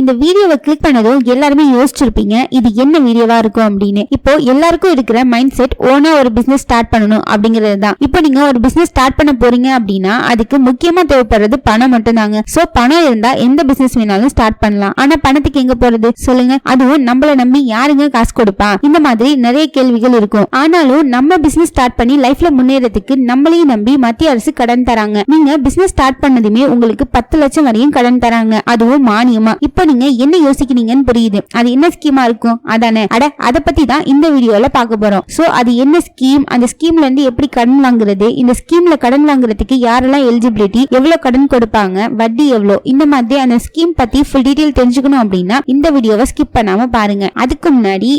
இந்த வீடியோவை கிளிக் பண்ணதும் எல்லாருமே யோசிச்சிருப்பீங்க இது என்ன வீடியோவா இருக்கும் அப்படின்னு. இப்போ எல்லாருக்கும் இருக்கிற மைண்ட் செட் ஓனா ஒரு பிசினஸ் ஸ்டார்ட் பண்ணணும் அப்படிங்கிறது தான். இப்போ நீங்க ஒரு பிசினஸ் ஸ்டார்ட் பண்ண போறீங்க அப்படின்னா அதுக்கு முக்கியமா தேவைப்படுறது பணம் மட்டும்தாங்க. சோ பணம் இருந்தா எந்த பிசினஸ் வேணாலும் ஸ்டார்ட் பண்ணலாம். ஆனா பணத்துக்கு எங்க போறது? சொல்லுங்க. அதுவும் நம்மள நம்பி யாருங்க காசு கொடுப்பா? இந்த மாதிரி நிறைய கேள்விகள் இருக்கும். ஆனாலும் நம்ம பிசினஸ் ஸ்டார்ட் பண்ணி லைஃப்ல முன்னேறதுக்கு நம்மளையும் நம்பி மத்திய அரசு கடன் தராங்க. நீங்க பிசினஸ் ஸ்டார்ட் பண்ணதுமே உங்களுக்கு பத்து லட்சம் வரையும் கடன் தராங்க. அதுவும் மானியமா. இப்போ நீங்க என்ன யோசிக்கிறீங்கன்னு புரியுது. அது என்ன ஸ்கீமா இருக்கும்? அதானே. அட அத பத்தி தான் இந்த வீடியோல பார்க்க போறோம். சோ அது என்ன ஸ்கீம் அந்த ஸ்கீம்ல இருந்து எப்படி கடன் வாங்குறது? இந்த ஸ்கீம்ல கடன் வாங்குறதுக்கு யாரெல்லாம் எலிஜிபிலிட்டி எவ்வளவு கடன் கொடுப்பாங்க? வட்டி எவ்வளவு இந்த மாதிரி அந்த ஸ்கீம் பத்தி ஃபுல் டீடைல் தெரிஞ்சுக்கணும் அப்படின்னா இந்த வீடியோவை ஸ்கிப் பண்ணாம பாருங்க. அதுக்கு முன்னாடி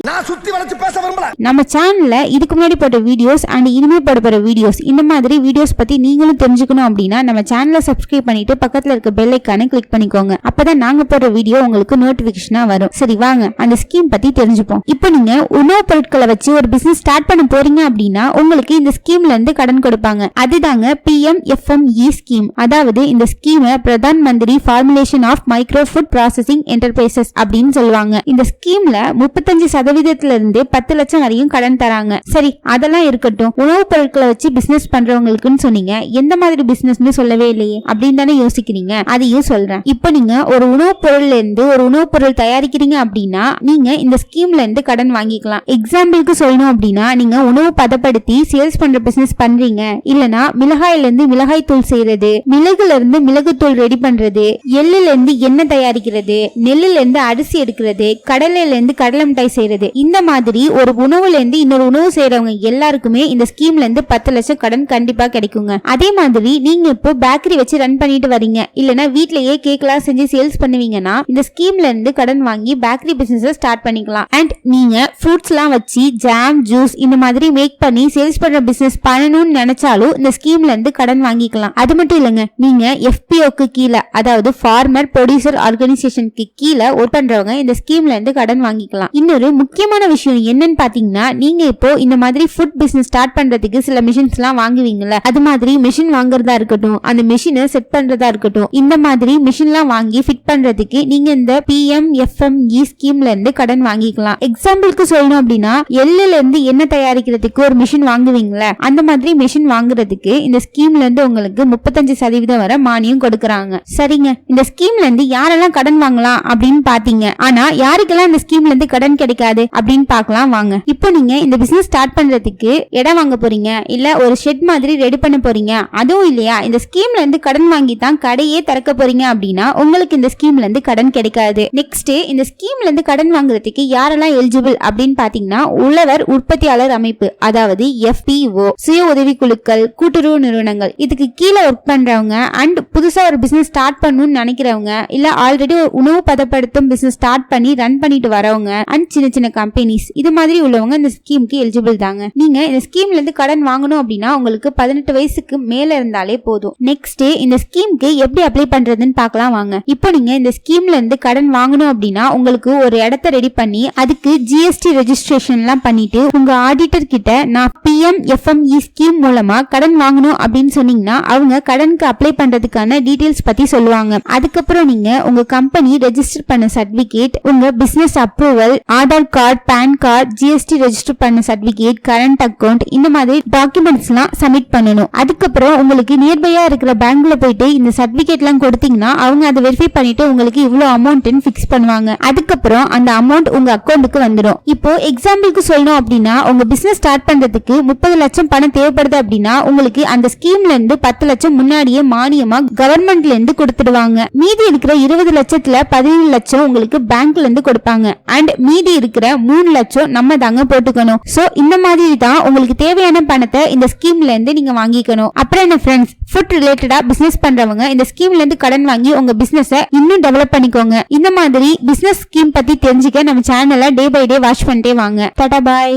நம்ம சேனல்ல இதுக்கு முன்னாடி போட்ட வீடியோஸ் அண்ட் இனிமே போட போற வீடியோஸ் இந்த மாதிரி வீடியோஸ் பத்தி நீங்களும் தெரிஞ்சுக்கணும் அப்படின்னா நம்ம சேனலை சப்ஸ்கிரைப் பண்ணிட்டு பக்கத்துல இருக்க பெல் ஐக்கானை கிளிக் பண்ணிக்கோங்க. அப்பதான் நாங்க போடுற வீடியோ உங்களுக்கு நோட்டிபிகேஷனா வரும். சரி வாங்க. அந்த ஸ்கீம் பத்தி தெரிஞ்சுப்போம். இப்போ நீங்க உணவுப் பொருட்களை வச்சு ஒரு பிசினஸ் ஸ்டார்ட் பண்ண போறீங்க அப்படின்னா உங்களுக்கு இந்த ஸ்கீம்ல இருந்து கடன் கொடுப்பாங்க. அதுதாங்க பிஎம் எஃப்எம்இ ஸ்கீம் அதாவது இந்த ஸ்கீமை Pradhan Mantri formulation of micro food processing enterprises அப்படின்னு சொல்லுவாங்க. இந்த ஸ்கீம்ல முப்பத்தஞ்சு சதவீதத்துல இருந்து பத்து லட்சம் வரையும் கடன் தராங்க. சரி அதெல்லாம் இருக்கட்டும். உணவுப் பொருட்களை வச்சு பிசினஸ் பண்றவங்களுக்குன்னு சொன்னீங்க. எந்த மாதிரி பிசினஸ்னு சொல்லவே இல்லையே. அப்படின்னு தானே யோசிக்கிறீங்க. அதையும் சொல்றேன். இப்போ நீங்க ஒரு உணவுப் பொருள்ல இருந்து ஒரு உணவுப் பொருள் தயாரிக்கிறீங்க அப்படின்னா நீங்க இந்த ஸ்கீம்ல இருந்து கடன் வாங்கிக்கலாம். எக்ஸாம்பிளுக்கு சொல்லணும் அப்படின்னா நீங்க உணவு பதப்படுத்தி சேல்ஸ் பண்ற பிசினஸ் பண்றீங்க. இல்லனா மிளகாயில இருந்து மிளகாய் தூள் செய்யறது மிளகுல இருந்து மிளகுத்தூள் ரெடி பண்றது எள்ளுல இருந்து எண்ணெய் தயாரிக்கிறது நெல்லுல இருந்து அரிசி எடுக்கிறது கடலையில இருந்து கடலை மிட்டாய் செய்யறது இந்த மாதிரி ஒரு உணவுல இருந்து இன்னொரு உணவு செய்யறவங்க எல்லாருக்குமே இந்த ஸ்கீம்ல இருந்து பத்து லட்சம் கடன் கண்டிப்பா கிடைக்குங்க. அதே மாதிரி நீங்க இப்போ பேக்கரி வச்சு ரன் பண்ணிட்டு வரீங்க. இல்லனா வீட்லயே கேக்லாம் செஞ்சு சேல்ஸ் பண்ணுவீங்கன்னா இந்த ஸ்கீம்ல இருந்து கடன் வாங்கி பேக்கரி பிசினஸ் ஸ்டார்ட் பண்ணிக்கலாம். அண்ட் நீங்க ஃப்ரூட்ஸ்லாம் வச்சு ஜாம் ஜூஸ் இந்த மாதிரி மேக் பண்ணி சேல்ஸ் பண்ற பிசினஸ் பண்ணணும்னு நினைச்சாலும் இந்த ஸ்கீம்ல இருந்து கடன் வாங்கிக்கலாம். அது மட்டும் இல்லைங்க நீங்க எஃபிஓக்கு கீழே அதாவது ஃபார்மர் ப்ரொடியூசர் ஆர்கனைசேஷனுக்கு கீழே ஒர்க் பண்றவங்க இந்த ஸ்கீம்ல இருந்து கடன் வாங்கிக்கலாம். இன்னொரு முக்கியமான விஷயம் என்னன்னு பாத்தீங்கன்னா நீங்க இப்போ இந்த மாதிரி ஃபுட் பிசினஸ் ஸ்டார்ட் பண்றதுக்கு சில மிஷின்ஸ் எல்லாம் வாங்குவீங்கல்ல அது மாதிரி மிஷின் வாங்குறதா இருக்கட்டும் அந்த மிஷினை செட் பண்றதா இருக்கட்டும் இந்த மாதிரி மிஷின்லாம் வாங்கி ஃபிட் பண்றதுக்கு நீங்க இந்த பிஎம் எஃப்எம்இ ஸ்கீம்ல இருந்து கடன் வாங்கிக்கலாம். எக்ஸாம்பிளுக்கு சொல்லணும் அப்படின்னா எள்ளுல இருந்து எண்ணெய் தயாரிக்கிறதுக்கு ஒரு மிஷின் வாங்குவீங்களா அந்த மாதிரி மிஷின் வாங்குறதுக்கு இந்த ஸ்கீம்ல இருந்து உங்களுக்கு முப்பத்தஞ்சு சதவீதம் வரை மானியம் கொடுக்கறாங்க. சரிங்க. இந்த ஸ்கீம்ல இருந்து யாரெல்லாம் கடன் வாங்கலாம் அப்படின்னு பாத்தீங்க. ஆனா யாருக்கெல்லாம் இந்த ஸ்கீம்ல இருந்து கடன் கிடைக்காது அப்படின்னு பாக்கலாம் வாங்க. இப்போ நீங்க இந்த பிசினஸ் ஸ்டார்ட் பண்றதுக்கு இடம் வாங்க போறீங்க இல்ல ஒரு ஷெட் மாதிரி ரெடி பண்ண போறீங்க அதுவும் இல்லையா? இந்த ஸ்கீம்ல இருந்து கடன் வாங்கி தான் கடையே திறக்க போறீங்க அப்படின்னா உங்களுக்கு இந்த ஸ்கீம்ல இருந்து கடன் கிடைக்காது. நெக்ஸ்ட் இந்த ஸ்கீம்ல இருந்து கடன் வாங்குறதுக்கு யாரெல்லாம் எலிஜிபிள் அப்படின்னு பாத்தீங்கன்னா உழவர் உற்பத்தியாளர் அமைப்பு அதாவது எஃபிஓ சுய உதவி குழுக்கள் கூட்டுறவு நிறுவனங்கள். இதுக்கு கீழே ஒர்க் பண்றவங்க அண்ட் புதுசா ஒரு பிசினஸ் ஸ்டார்ட் பண்ணணும்னு நினைக்கிறவங்க இல்ல ஆல்ரெடி ஒரு உணவு பதப்படுத்தும் பிசினஸ் ஸ்டார்ட் பண்ணி ரன் பண்ணிட்டு வரவங்க அண்ட் சின்ன சின்ன கம்பெனிஸ் இது மாதிரி உள்ளவங்க இந்த ஸ்கீமுக்கு எலிஜிபிள் தாங்க. நீங்க இந்த ஸ்கீம்ல இருந்து கடன் வாங்கணும் அப்படின்னா உங்களுக்கு பதினெட்டு வயசுக்கு மேல இருந்தாலே போதும். நெக்ஸ்ட் இந்த ஸ்கீமுக்கு எப்படி அப்ளை பண்றதுன்னு பார்க்கலாம் வாங்க. இப்போ நீங்க இந்த ஸ்கீம்ல இருந்து கடன் வாங்கணும் அப்படின்னா உங்களுக்கு ஒரு இடத்த ரெடி பண்ணி அதுக்கு ஜிஎஸ்டி ரெஜிஸ்ட்ரேஷன் எல்லாம் பண்ணிட்டு உங்க ஆடிட்டர் கிட்ட நான் பிஎம் எஃப்எம்இ ஸ்கீம் மூலமா கடன் வாங்கணும் அப்படின்னு சொன்னீங்கன்னா அவங்க கடனுக்கு அப்ளை பண்றதுக்கான டீடைல்ஸ் பத்தி சொல்லுவாங்க. அதுக்கப்புறம் நீங்க உங்க கம்பெனி ரெஜிஸ்டர் பண்ண சர்டிபிகேட் உங்க business approval Aadhaar card PAN card GST register பண்ண சர்டிபிகேட் கரண்ட் அக்கவுண்ட் இந்த மாதிரி டாக்குமெண்ட்ஸ் எல்லாம் சப்மிட் பண்ணணும். அதுக்கப்புறம் உங்களுக்கு நியர்பையா இருக்கிற பேங்க்ல போயிட்டு இந்த சர்டிபிகேட் எல்லாம் கொடுத்தீங்கன்னா அவங்க அதை வெரிஃபை பண்ணிட்டு உங்களுக்கு இவ்வளவு அமௌண்ட்னு ஃபிக்ஸ் பண்ணுவாங்க. அதுக்கப்புறம் அந்த அமௌண்ட் உங்க அக்கௌண்ட்டுக்கு வந்துடும் இப்போ எக்ஸாம்பிளுக்கு சொல்லணும் அப்படின்னா உங்க பிசினஸ் ஸ்டார்ட் பண்றதுக்கு முப்பது லட்சம் பணம் தேவைப்படுது அப்படின்னா உங்களுக்கு அந்த ஸ்கீம்ல இருந்து பத்து லட்சம் முன்னாடியே மானியமா கவர்மெண்ட்ல இருந்து கொடுத்துடுவாங்க. மீதி இருக்கிற இருபது லட்சத்துல பதினேழு லட்சம் உங்களுக்கு பேங்க்ல இருந்து கொடுப்பாங்க. அண்ட் மீதி இருக்கிற மூணு லட்சம் நம்ம தாங்க போட்டுக்கணும். சோ இந்த மாதிரி தான் உங்களுக்கு தேவையான பணத்தை இந்த ஸ்கீம்ல இருந்து நீங்க வாங்கிக்கணும். அப்புறம் என்ன ஃப்ரெண்ட்ஸ் ஃபுட் ரிலேட்டடா பிசினஸ் பண்றவங்க இந்த ஸ்கீம்ல இருந்து கடன் வாங்கி உங்க பிசினஸ இன்னும் டெவலப் பண்ணிக்கோங்க இந்த மாதிரி பிசினஸ் ஸ்கீம் பத்தி தெரிஞ்சுக்க நம்ம சேனலை டே பை டே வாட்ச் பண்ணிட்டே வாங்க. டாடா பாய்